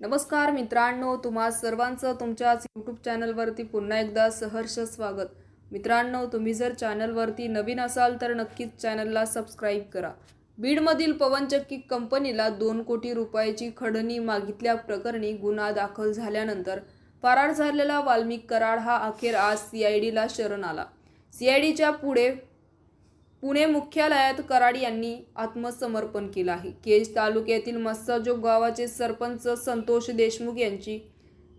नमस्कार मित्रांनो तुम्हा सर्वांचं तुमच्याच यूट्यूब चॅनलवरती पुन्हा एकदा सहर्ष स्वागत. मित्रांनो तुम्ही जर चॅनलवरती नवीन असाल तर नक्कीच चॅनलला सबस्क्राईब करा. बीडमधील पवनचक्की कंपनीला दोन कोटी रुपयाची खडणी मागितल्या प्रकरणी गुन्हा दाखल झाल्यानंतर फरार झालेला वाल्मिक कराड हा अखेर आज सीआयडीला शरण आला. सीआयडीच्या पुढे पुणे मुख्यालयात कराड यांनी आत्मसमर्पण केलं आहे. केज तालुक्यातील मस्साजोग गावाचे सरपंच संतोष देशमुख यांची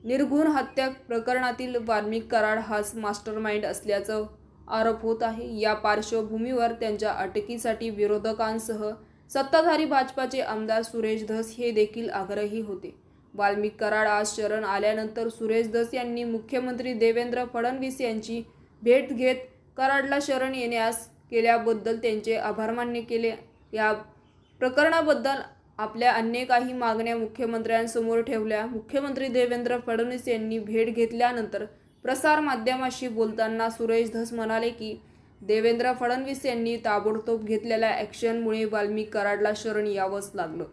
निर्घुण हत्या प्रकरणातील वाल्मिक कराड हाच मास्टर माइंड असल्याचं आरोप होत आहे. या पार्श्वभूमीवर त्यांच्या अटकीसाठी विरोधकांसह सत्ताधारी भाजपाचे आमदार सुरेश धस हे देखील आग्रही होते. वाल्मिक कराड आज शरण आल्यानंतर सुरेश धस यांनी मुख्यमंत्री देवेंद्र फडणवीस यांची भेट घेत कराडला शरण येण्यास केल्याबद्दल त्यांचे आभार मान्य केले. या प्रकरणाबद्दल आपल्या अन्य काही मागण्या मुख्यमंत्र्यांसमोर ठेवल्या. मुख्यमंत्री देवेंद्र फडणवीस यांनी भेट घेतल्यानंतर प्रसारमाध्यमाशी बोलताना सुरेश धस म्हणाले की देवेंद्र फडणवीस यांनी ताबडतोब घेतलेल्या ॲक्शनमुळे वाल्मिक कराडला शरण यावंच लागलं.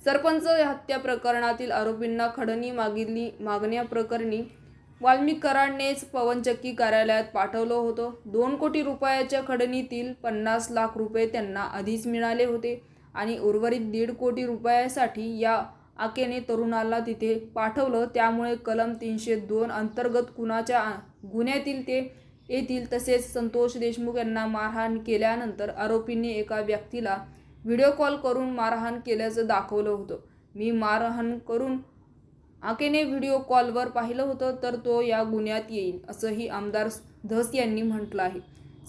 सरपंच हत्या प्रकरणातील आरोपींना खडणी मागितली मागण्याप्रकरणी वाल्मिककरांनीच पवनचक्की कार्यालयात पाठवलं होतं. दोन कोटी रुपयाच्या खडणीतील पन्नास लाख रुपये त्यांना आधीच मिळाले होते आणि उर्वरित दीड कोटी रुपयासाठी या आकेने तरुणाला तिथे पाठवलं. त्यामुळे कलम तीनशे दोन अंतर्गत कुणाच्या गुन्ह्यातील ते येतील तसेच संतोष देशमुख यांना मारहाण केल्यानंतर आरोपींनी एका व्यक्तीला व्हिडिओ कॉल करून मारहाण केल्याचं दाखवलं होतं. मी मारहाण करून आकेने व्हिडिओ कॉलवर पाहिलं होतं तर तो या गुन्ह्यात येईल असंही आमदार धस यांनी म्हटलं आहे.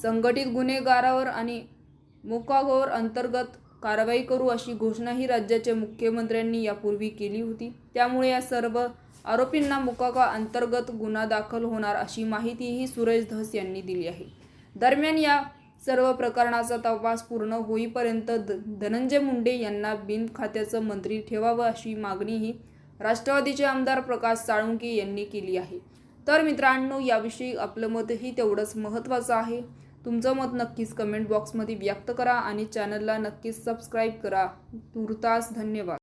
संघटित गुन्हेगारावर आणि मोकागोर अंतर्गत कारवाई करू अशी घोषणाही राज्याच्या मुख्यमंत्र्यांनी यापूर्वी केली होती. त्यामुळे या सर्व आरोपींना मुकागा अंतर्गत गुन्हा दाखल होणार अशी माहितीही सुरेश धस यांनी दिली आहे. दरम्यान या सर्व प्रकरणाचा तपास पूर्ण होईपर्यंत द धनंजय मुंडे यांना बिन खात्याचं मंत्री ठेवावं अशी मागणीही राष्ट्रवादीचे आमदार प्रकाश साळुंके यांनी केली आहे. तर मित्रांनो याविषयी आपलं मतही तेवढंच महत्त्वाचं आहे. तुमचं मत नक्कीच कमेंट बॉक्समध्ये व्यक्त करा आणि चॅनलला नक्कीच सबस्क्राईब करा. तुर्तास धन्यवाद.